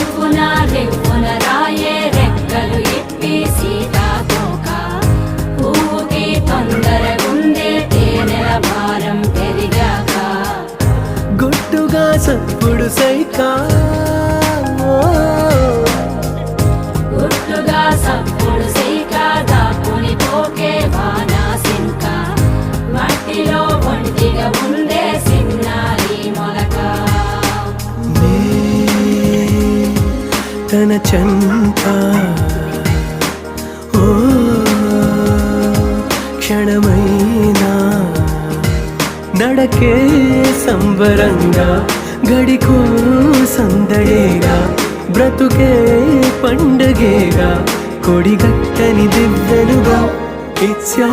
రివ్వున రివ్వున రాయే రెక్కలు ఇప్పి సీతాకోక పువ్వుకి తొందరగుందే తేనెల భారం పెరిగాక. గుట్టుగా సప్పుడు సైకా. గుట్టుగా సప్పుడు సీక దాపుని పోకే వానా సింక. మట్టిలో ఒంటిగా ఉందే తన చంప ఓ క్షణమైనా నడకే సంబరంగా గడికో సందడేగా బ్రతుకే పండగేగా కొడిగట్టని దివ్వెనుగా ఇచ్చా